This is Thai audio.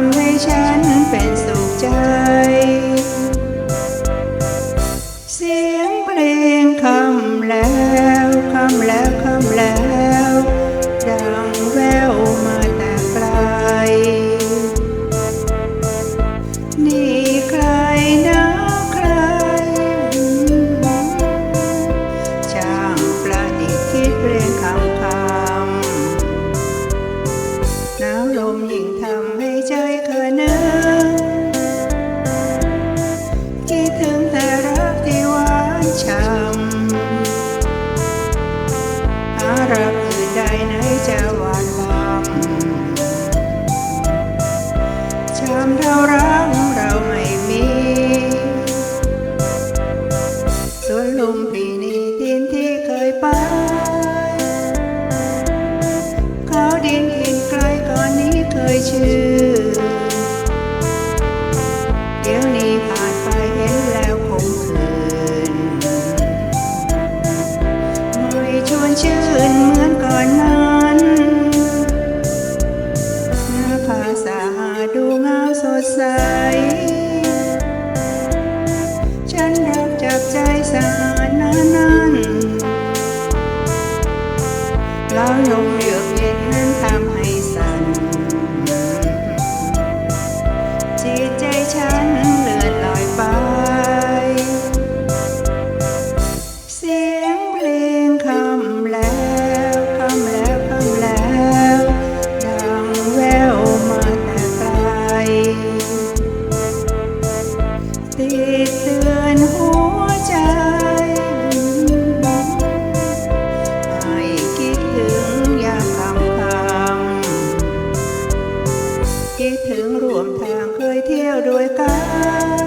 ำให้ฉันเป็นสุขใจ เสียงเพลงคำแล้วคำแล้วคำแล้ว ชื่นเหมือนก่อนนั้นหน้าภาษาดูเงาสดใส คิดถึงรวมทางเคยเที่ยวด้วยกัน